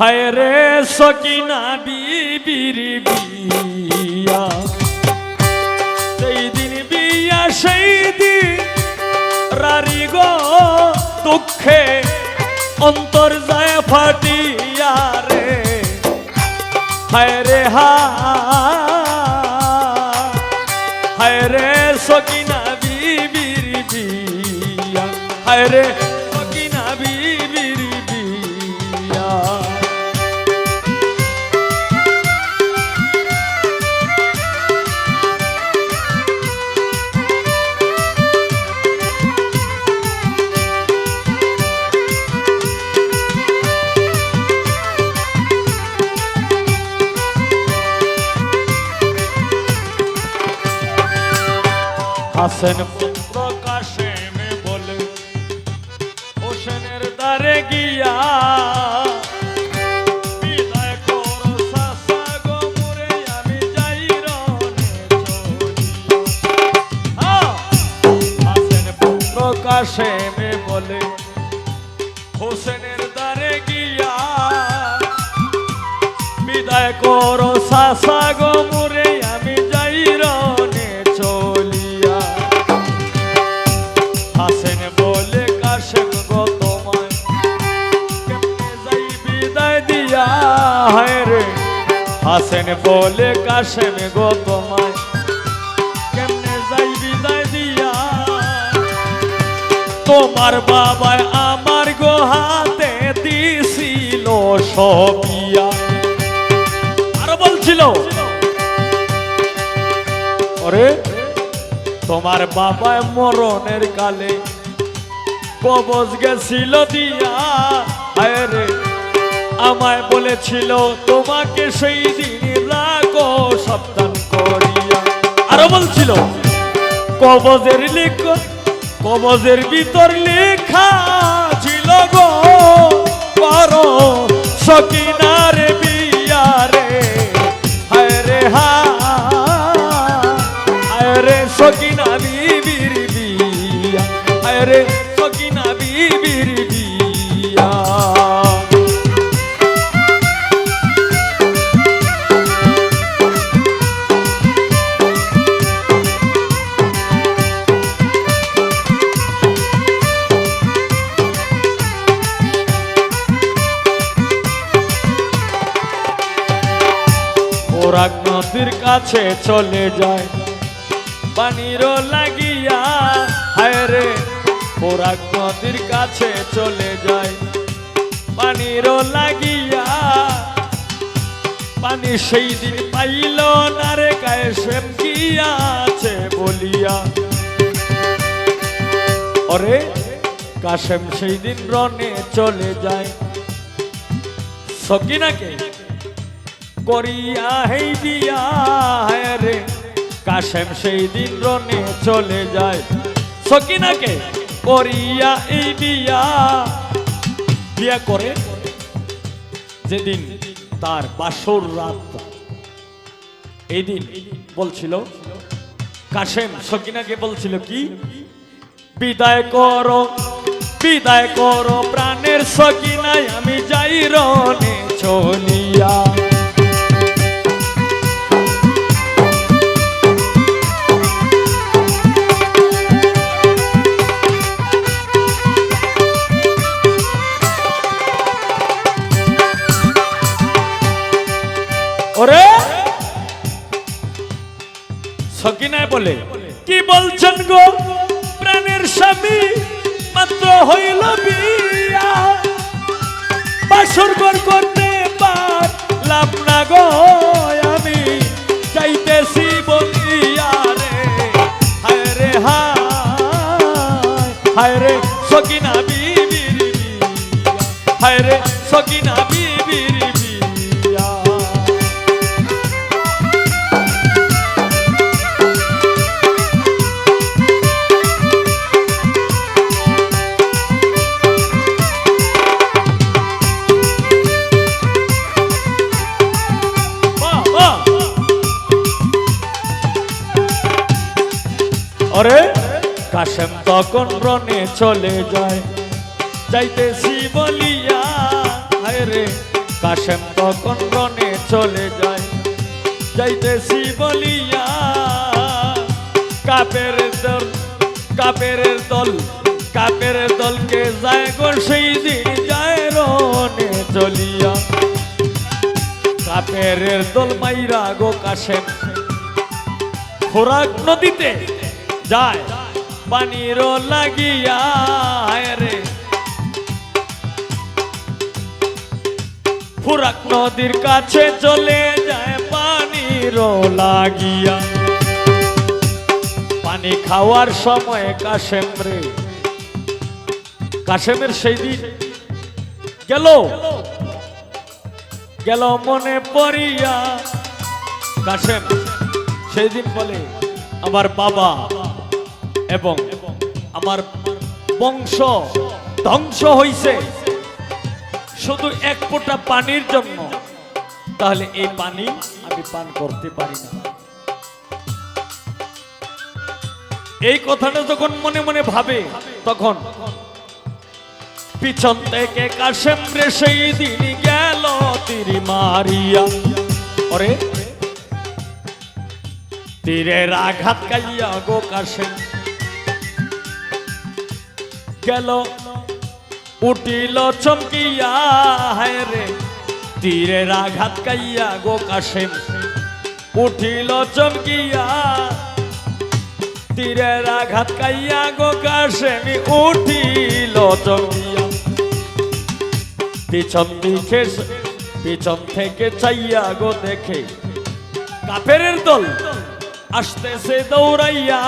হায় রে সকিনা বিবির বিয়া। সেই দিন বিয়া, সেই দিন রারি গো দুঃখে অন্তর যায় ফাটিয়া রে। হায় রে হা, হায় রে সকিনা বিবির বিয়া। হায় রে হাসেন পুত্র কাশেমে বলে, হোসেনের দ্বারে গিয়া কাশেমে বলে, হোসেনের দ্বারে গিয়া, বিদায় করো সাসা গো হাসেন বলে কাশেম গো তোমায়। কেমনে যাই বিদায় দিয়া? তোমার বাবায় আমার গো হাতে দিছিল সবিয়া আরও বলছিল। ওরে, তোমার বাবায় মরণের কালে কবজ গেছিল দিয়া। হায় রে, আমায় বলেছিল, তোমাকে সেই দিন সাবধান করিয়া। আরও বলছিল কবজের লিখ কবজের ভিতর লেখা ছিল গো। পারো সকিনার কাছে চলে যায়। পানির লাগিয়া, হায় রে ওরাক নদীর কাছে চলে যায়। পানির লাগিয়া পানি সেই দিন পাইল না রে, গায়ে সেম আছে বলিয়া। ওরে কাশেম সেই দিন রনে চলে যায়। সকিনাকে করিয়া হেই হায় রে। কাশেম সেই দিন রনে চলে যায়। সকিনাকে করিয়া এই বিয়া। বিয়া করে যেদিন তার বাসর রাত। এই দিন বলছিল, কাশেম সকিনাকে বলছিল কি, বিদায় করো বিদায় করো প্রাণের সকিনায়, আমি যাই রনে চলিয়া। বলে। কি বলছেন গো? প্রাণের স্বামী মাত্র হইল বিয়া। না গো আমি। চাইতেছি বলিয়া রে। হায় রে, হায়। হায় রে, সকিনা বিয়া। হায় রে, সকিনা ওরে কাশেম তখন রনে চলে যায়। যাইতেছি বলিয়া, হায় রে, কাশেম তখন রনে চলে যায়। যাইতেছি বলিয়া, কাপের দল কাপের দল, কাপের দলকে যায় গো, সেই দিন যায় রনে চলিয়া। কাপের দল মাইরা গো, কাশেম। খোরাক নদীতে যায় পানির লাগিয়া রে। ফুরাক নদীর কাছে চলে যায় পানির লাগিয়া। পানি খাওয়ার সময় কাশেম রে। কাশেমের সেই দিন গেল। গেল মনে পড়িয়া। কাশেম, সেই দিন বলে, আমার বাবা এবং আমার বংশ ধ্বংস হইছে। শুধু এক ফোঁটা পানির জন্য। তাহলে এই পানি আমি পান করতে পারি না। এই কথাটা যখন মনে মনে ভাবে, তখন পিছন থেকে কাশেম রে সেই দিন গেল তিরি মারিয়া। ওরে, তীরের আঘাত কাইয়া গো কাশেম। গেল, উঠিল চমকিয়া, হায় রে তীরের আঘাত কাইয়া গো কাশেম। উঠিল চমকিয়া তীরের আঘাত কাইয়া গো কাশেম। উঠিল চমকিয়া, পিছন দিকে, পিছন থেকে চাইয়া গো দেখে কাপের দল আসতেছে দৌড়াইয়া।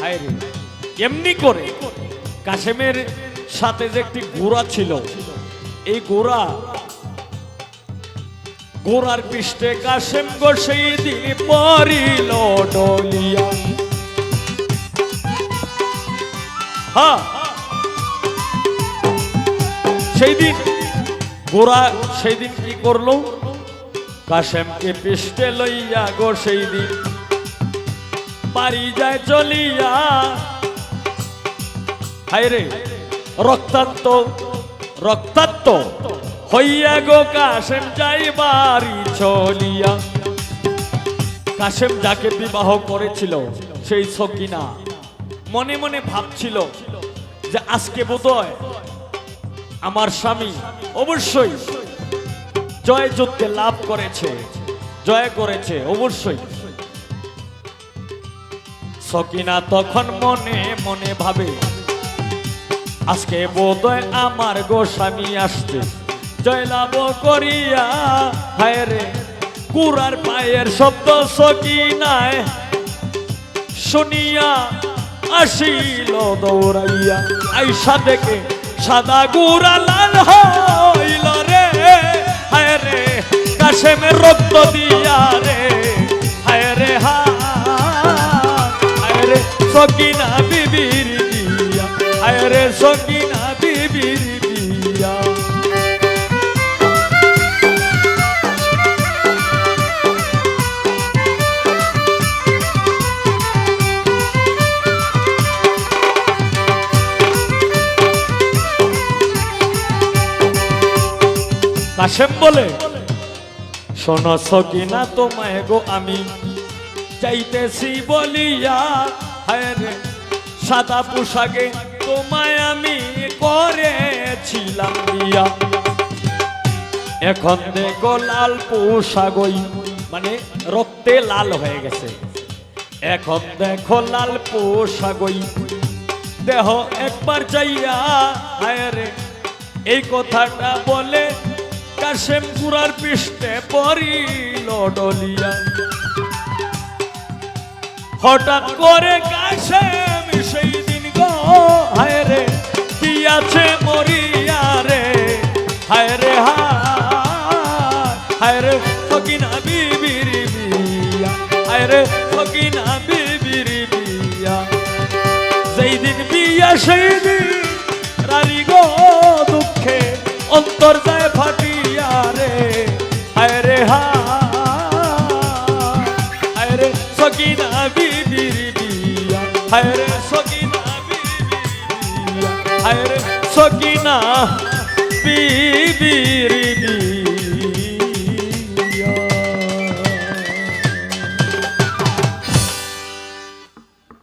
হায় রে, এমনি করে কাশেমের সাথে যে একটি ঘোড়া ছিল, এই ঘোড়া ঘোড়ার পৃষ্ঠে কাশেম গো সেই দিন পরিল ডলিয়া হ্যাঁ সেই দিন ঘোড়া সেই দিন কি করল? কাশেমকে পৃষ্ঠে লইয়া গো সেই দিন বাড়ি যায় চলিয়া হায়রে রক্তান্ত রক্তাক্ত হইয়া গো কাশেম যাই বাড়ি চলিয়া। কাশেম যাকে বিবাহ করেছিল, সেই সকিনা মনে মনে ভাবছিল যে আজকে বোধহয় আমার স্বামী অবশ্যই জয় যুদ্ধে লাভ করেছে, জয় করেছে অবশ্যই। সকিনা তখন মনে মনে ভাবে আজকে বোধহয় আমার গোস্বামী আসছে। জয়লাভ করিয়া, হায় রে কুরার পায়ের শব্দ সকি নাই। শুনিয়া আসিল দৌড়াইয়া, আইসা দেখে সাদা গুড়া লাল হইল কাশেম বলে, শোনো সকিনা তোমায় গো আমি চাইতেছি বলিয়া, হায় রে, সাদা পোশাকে তোমায় আমি করেছিলাম দিয়া। এখন দেখো লাল পোশাকই মানে রক্তে লাল হয়ে গেছে। এখন দেখো লাল পোশাকই দেহ একবার যাইয়া হায় রে, এই কথাটা বলে কাশেম পুরার পৃষ্ঠে পড়িল ডলিয়া। হঠাৎ করে কাশেম সেই দিন গো, হায় রে, কি আছে মরিয়া রে? হায় রে হায় রে, ফকিনা বিবির বিয়া। হায় রে, ফকিনা বিবির বিয়া। যেই দিন বিয়া, সেই দিন রানী গো দুঃখে অন্তর যায় সকিনা বিবির বিয়া। হায় রে সকিনা বিবির বিয়া। হায় রে সকিনা বিবির